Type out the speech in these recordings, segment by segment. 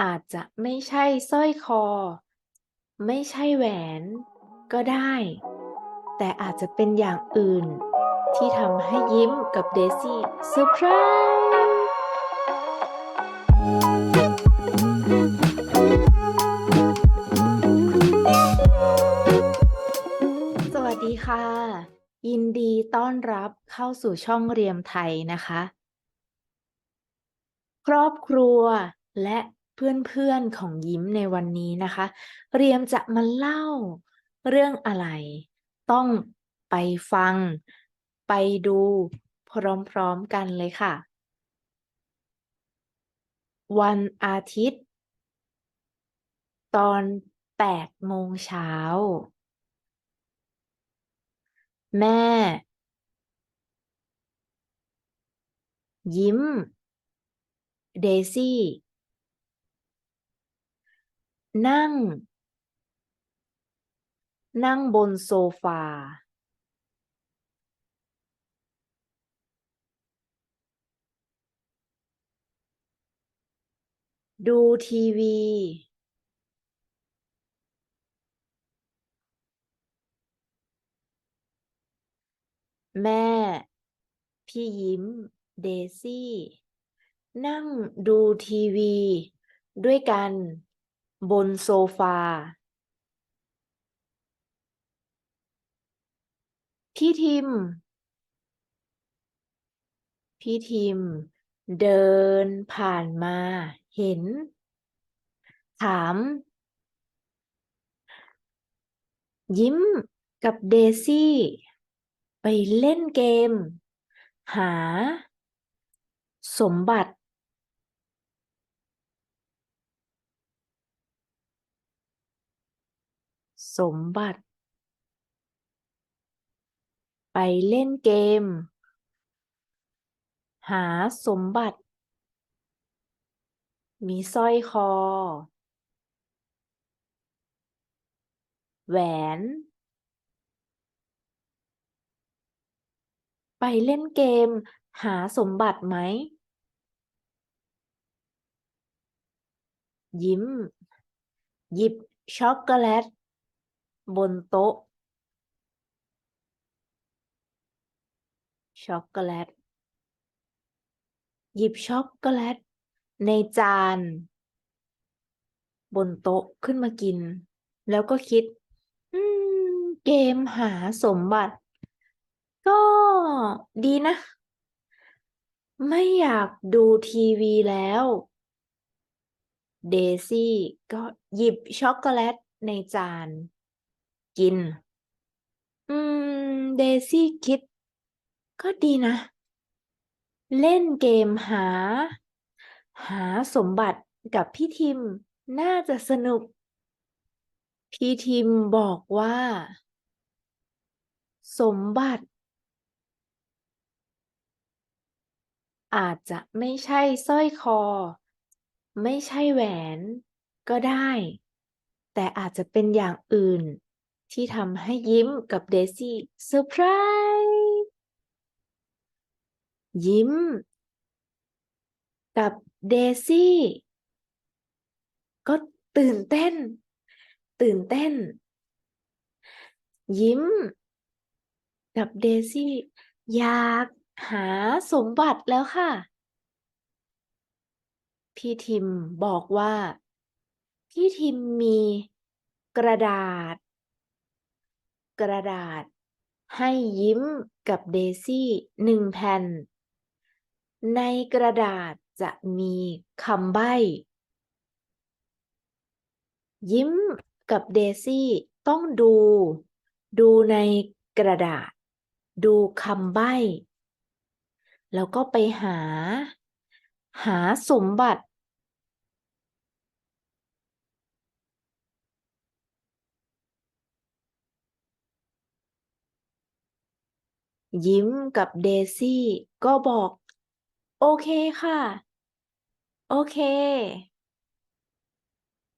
อาจจะไม่ใช่สร้อยคอ ไม่ใช่แหวนก็ได้ แต่อาจจะเป็นอย่างอื่น ที่ทำให้ยิ้มกับเดซี่เซอร์ไพรส์สวัสดีค่ะ ยินดีต้อนรับเข้าสู่ช่องเรียมไทยนะคะ ครอบครัวและ เพื่อนๆของยิ้มในวันนี้นะคะ เรียมจะมาเล่าเรื่องอะไร ต้องไปฟัง ไปดูพร้อมๆกันเลยค่ะ วันอาทิตย์ ตอน8โมงเช้า แม่ ยิ้ม เดซี่ นั่ง นั่งบนโซฟา ดูทีวี แม่ พี่ยิ้ม เดซี่ นั่งดูทีวี ด้วยกัน บนโซฟา พี่ทิม พี่ทิม เดินผ่านมาเห็น ถาม ยิ้มกับเดซี่ ไปเล่นเกม หา สมบัติ สมบัติ ไปเล่นเกม หาสมบัติ มีสร้อยคอ แหวน ไปเล่นเกม หาสมบัติไหม ยิ้ม หยิบช็อกโกแลต บนโต๊ะ ช็อกโกแลต หยิบช็อกโกแลต ในจาน บนโต๊ะขึ้นมากิน แล้วก็คิด อืม เกมหาสมบัติ ก็ดีนะ ไม่อยากดูทีวีแล้วเดซี่ก็หยิบช็อกโกแลตในจาน กิน อืม เดซี่คิด ก็ดีนะ เล่นเกมหา หาสมบัติกับพี่ทิมน่าจะสนุก พี่ทิมบอกว่า สมบัติ อาจจะไม่ใช่สร้อยคอ ไม่ใช่แหวนก็ได้ แต่อาจจะเป็นอย่างอื่น ที่ทำให้ยิ้มกับเดซี่เซอร์ไพรส์ยิ้ม กับเดซี่ ก็ตื่นเต้น ตื่นเต้น ยิ้ม กับเดซี่ อยากหาสมบัติแล้วค่ะ พี่ทิมบอกว่า พี่ทิมมีกระดาษ กระดาษ ให้ยิ้มกับเดซี่หนึ่งแผ่น ในกระดาษจะมีคำใบ้ ยิ้มกับเดซี่ต้องดู ดูในกระดาษ ดูคำใบ้ แล้วก็ไปหา หาสมบัติ ยิ้มกับเดซี่ ก็บอก โอเคค่ะ โอเค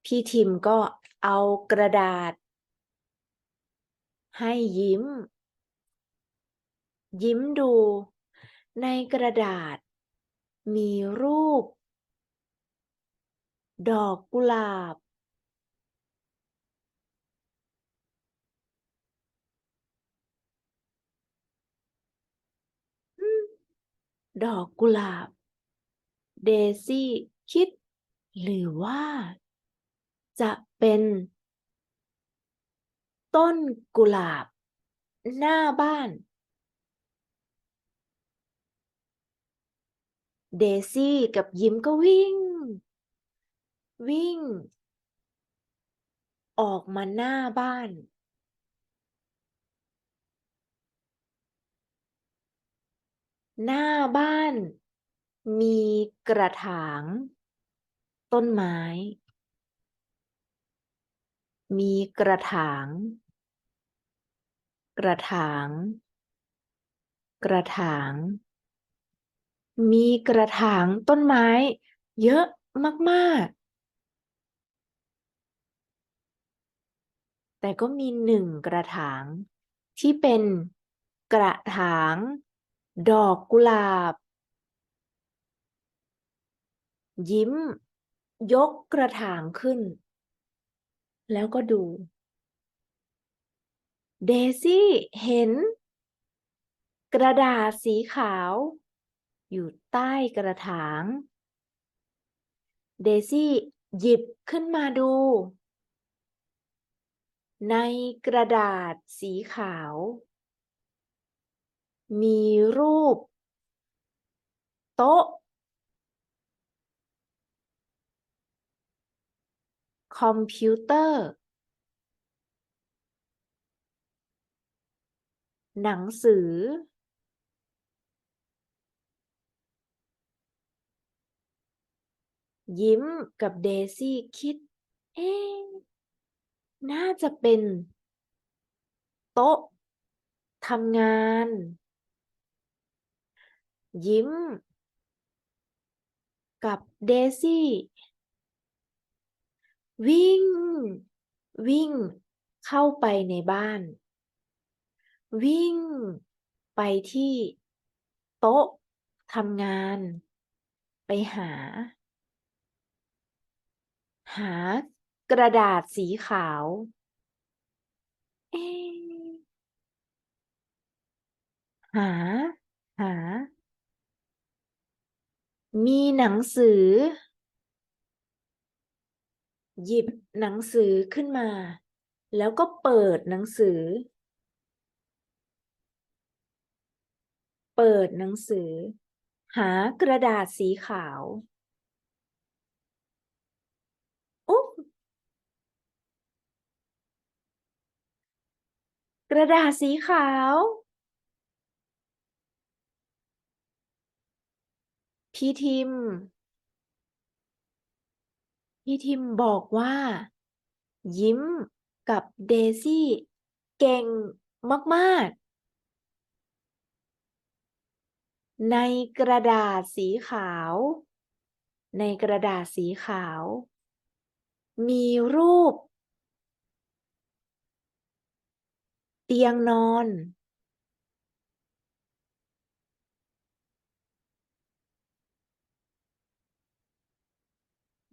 พี่ทิมก็เอากระดาษ ให้ยิ้ม ยิ้มดู ในกระดาษ มีรูป ดอกกุหลาบ อืม ดอกกุหลาบ เดซี่คิด หรือว่า จะเป็น ต้นกุหลาบ หน้าบ้าน เดซี่กับยิ้มก็วิ่ง วิ่ง ออกมาหน้าบ้าน หน้าบ้าน มีกระถาง ต้นไม้ มีกระถาง กระถาง กระถาง มีกระถางต้นไม้ เยอะมากๆแต่ก็มีหนึ่งกระถางที่เป็นกระถาง ดอกกุหลาบ ยิ้ม ยกกระถางขึ้น แล้วก็ดู เดซี่เห็น กระดาษสีขาว อยู่ใต้กระถาง เดซี่หยิบขึ้นมาดู ในกระดาษสีขาว มีรูป โต๊ะ คอมพิวเตอร์ หนังสือ ยิ้มกับเดซี่คิด เอ๊น่าจะเป็น โต๊ะทำงาน ยิ้ม กับเดซี่ วิ่ง วิ่ง เข้าไปในบ้าน วิ่ง ไปที่ โต๊ะทำงาน ไปหา หากระดาษสีขาว เอหา หา มีหนังสือ หยิบหนังสือขึ้นมา แล้วก็เปิดหนังสือ เปิดหนังสือ หากระดาษสีขาวโอ้กระดาษสีขาว พี่ทิม พี่ทิมบอกว่า ยิ้มกับเดซี่เก่งมากๆ ในกระดาษสีขาว ในกระดาษสีขาว มีรูป เตียงนอน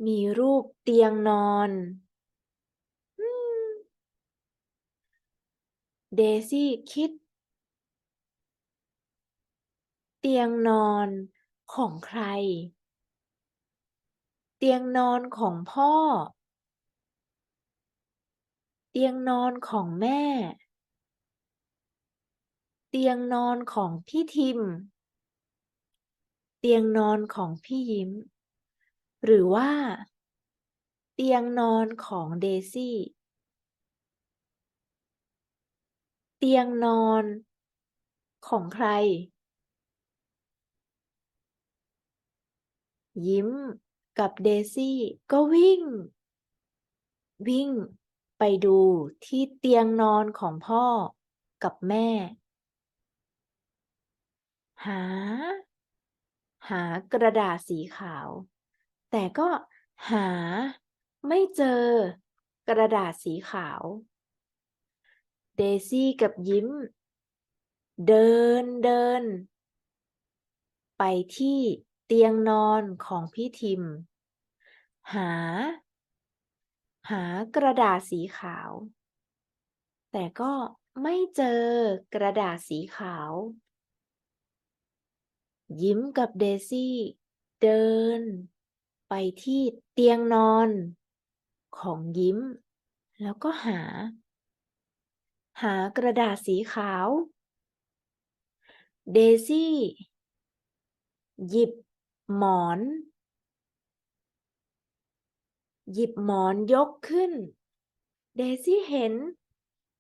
มีรูปเตียงนอน เดซี่คิด เตียงนอนของใคร เตียงนอนของพ่อ เตียงนอนของแม่ เตียงนอนของพี่ทิม เตียงนอนของพี่ยิ้ม หรือว่า เตียงนอนของเดซี่ เตียงนอนของใคร ยิ้มกับเดซี่ก็วิ่ง วิ่งไปดูที่เตียงนอนของพ่อกับแม่ หา หากระดาษสีขาว แต่ก็หาไม่เจอกระดาษสีขาว เดซี่กับยิ้ม เดินเดิน ไปที่เตียงนอนของพี่ทิม หา หากระดาษสีขาว แต่ก็ไม่เจอกระดาษสีขาว ยิ้มกับเดซี่ เดิน ไปที่เตียงนอนของยิ้ม แล้วก็หา หากระดาษสีขาว เดซี่ หยิบหมอน หยิบหมอนยกขึ้น เดซี่เห็น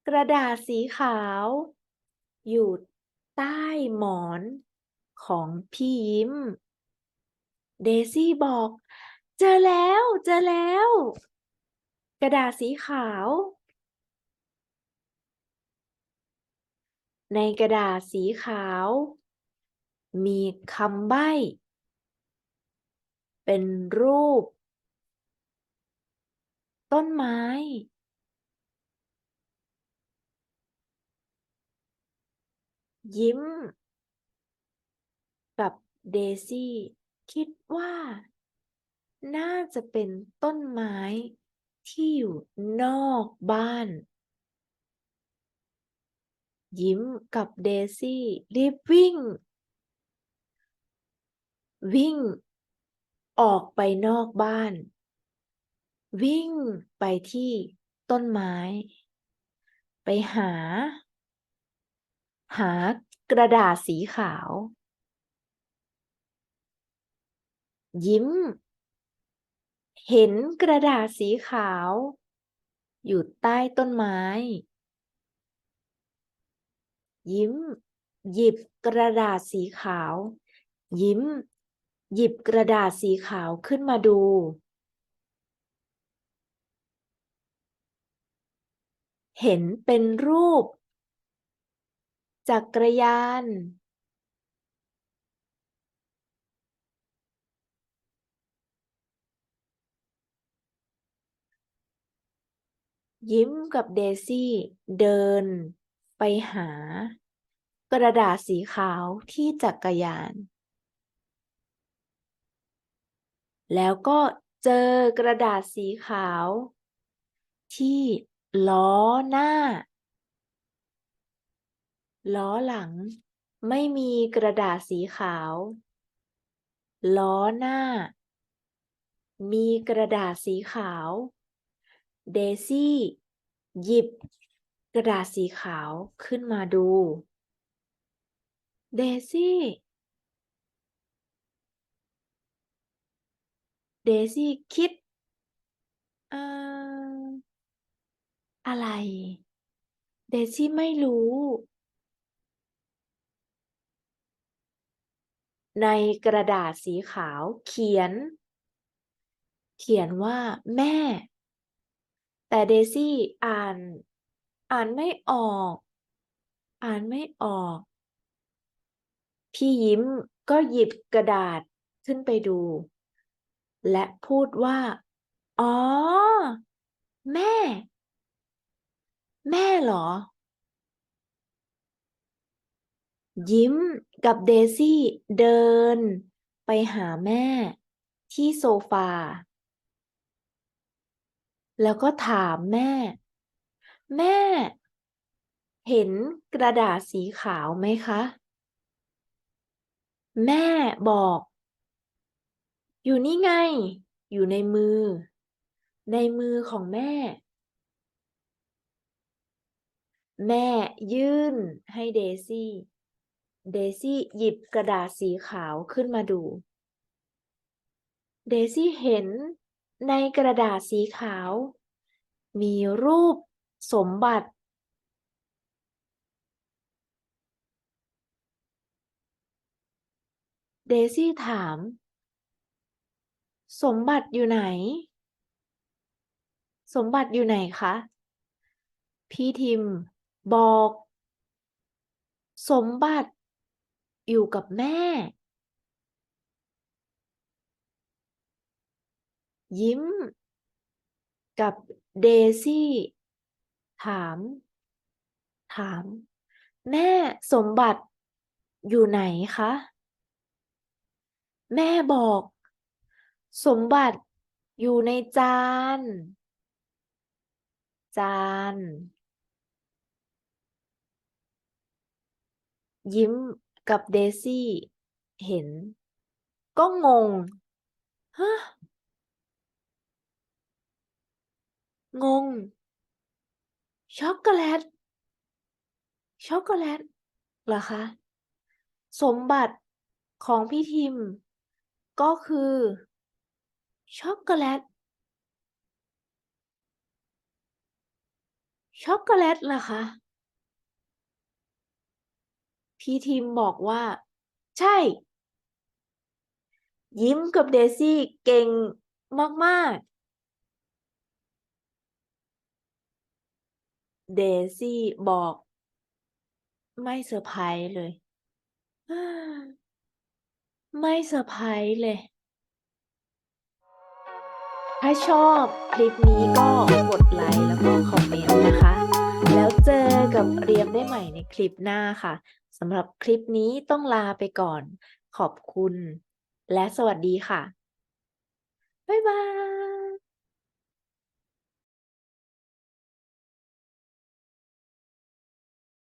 กระดาษสีขาว อยู่ใต้หมอนของพี่ยิ้ม เดซี่บอก เจอแล้วเจอแล้ว กระดาษสีขาว ในกระดาษสีขาว มีคำใบ้ เป็นรูป ต้นไม้ยิ้ม กับเดซี่ คิดว่า น่าจะเป็นต้นไม้ที่อยู่นอกบ้าน ยิ้มกับเดซี่รีบวิ่ง วิ่ง ออกไปนอกบ้าน วิ่งไปที่ต้นไม้ ไปหา หากระดาษสีขาว ยิ้ม เห็นกระดาษสีขาว อยู่ใต้ต้นไม้ ยิ้ม หยิบกระดาษสีขาว ยิ้ม หยิบกระดาษสีขาวขึ้นมาดู เห็นเป็นรูป จักรยาน ยิ้มกับเดซี่เดินไปหา กระดาษสีขาวที่จักรยาน แล้วก็เจอกระดาษสีขาว ที่ล้อหน้า ล้อหลัง ไม่มีกระดาษสีขาว ล้อหน้า มีกระดาษสีขาว เดซี่หยิบกระดาษสีขาวขึ้นมาดู เดซี่ เดซี่คิดเอ่ออะไร เดซี่ไม่รู้ ในกระดาษสีขาวเขียน เขียนว่าแม่ แต่เดซี่อ่าน อ่านไม่ออก อ่านไม่ออก พี่ยิ้มก็หยิบกระดาษขึ้นไปดู และพูดว่า อ๋อ แม่ แม่เหรอ ยิ้มกับเดซี่เดิน ไปหาแม่ที่โซฟา แล้วก็ถามแม่ แม่ เห็นกระดาษสีขาวไหมคะ แม่บอก อยู่นี่ไง อยู่ในมือ ในมือของแม่ แม่ยื่นให้เดซี่ เดซี่หยิบกระดาษสีขาวขึ้นมาดู เดซี่เห็น ในกระดาษสีขาว มีรูปสมบัติ เดซี่ถาม สมบัติอยู่ไหน สมบัติอยู่ไหนคะ พี่ทิมบอก สมบัติอยู่กับแม่ ยิ้ม กับเดซี่ถาม ถาม แม่สมบัติอยู่ไหนคะ แม่บอก สมบัติอยู่ในจาน จาน ยิ้มกับเดซี่ เห็น ก็งงฮะ งง ช็อกโกแลต ช็อกโกแลตเหรอคะ สมบัติของพี่ทิม ก็คือ ช็อกโกแลต ช็อกโกแลตเหรอคะ พี่ทิมบอกว่า ใช่ ยิ้มกับเดซี่เก่งมาก ๆ เดซี่บอก ไม่เซอร์ไพรส์เลย ไม่เซอร์ไพรส์เลย ถ้าชอบคลิปนี้ก็กดไลค์แล้วก็คอมเมนต์นะคะ แล้วเจอกับเรียมได้ใหม่ในคลิปหน้าค่ะสำหรับคลิปนี้ต้องลาไปก่อน ขอบคุณ และสวัสดีค่ะ บ๊ายบาย